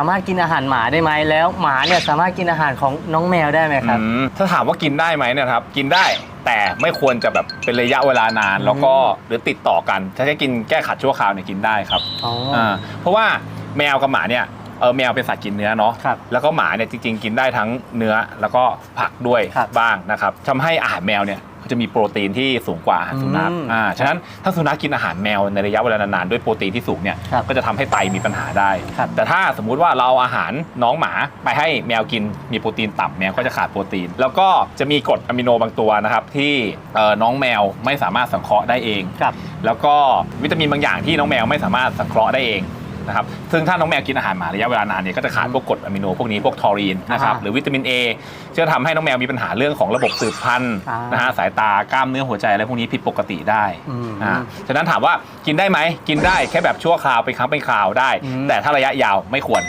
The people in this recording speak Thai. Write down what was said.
สามารถกินอาหารหมาได้ไหมแล้ว หมาเนี่ยสามารถกินอาหารของน้องแมวได้ไหมครับ อืมถ้าถามว่ากินได้ไหมเนี่ยนะครับ กินได้แต่ไม่ควรจะแบบเป็นระยะเวลานานแล้วก็หรือติดต่อกัน ถ้าแค่กินแก้ขัดชั่วคราวเนี่ยกินได้ครับอ๋ออ่าเพราะว่าแมวกับหมาเนี่ยเออแมวเป็นสัตว์กินเนื้อเนาะครับแล้วก็หมาเนี่ยจริงๆ กินได้ทั้งเนื้อแล้วก็ผักด้วยครับ บ้างนะครับทำให้อาหารแมวเนี่ยเขา จะมีโปรตีนที่สูงกว่าอาหารสุนัขอืมอ่าฉะนั้นถ้าสุนัขกินอาหารแมวในระยะเวลานานๆด้วยโปรตีนที่สูงเนี่ยครับก็จะทำให้ไตมีปัญหาได้ ครับ แต่ถ้าสมมุติว่าเราเอาอาหารน้องหมาไปให้แมวกินมีโปรตีนต่ำแมวก็จะขาดโปรตีน แล้วก็จะมีกรดอะมิโนบางตัวนะครับที่เอ่อน้องแมวไม่สามารถสังเคราะห์ได้เอง ครับ แล้วก็วิตามินบางอย่างที่น้องแมวไม่สามารถสังเคราะห์ได้เอง นะครับซึ่งถ้าน้องแมวกินอาหารหมาระยะเวลานานเนี่ยก็จะขาดพวกกรดอะมิโนพวกนี้พวกทอรีนนะครับอ่าหรือวิตามิน A จะทำให้น้องแมวมีปัญหาเรื่องของระบบสืบพันธุ์อ่านนะฮะสายตากล้ามเนื้อหัวใจอะไรพวกนี้ผิดปกติได้อืมอ่าฉะนั้นถามว่ากินได้ไหมกินได้แค่แบบชั่วคราวเป็นครั้งเป็นคราวได้อืมแต่ถ้าระยะยาวไม่ควร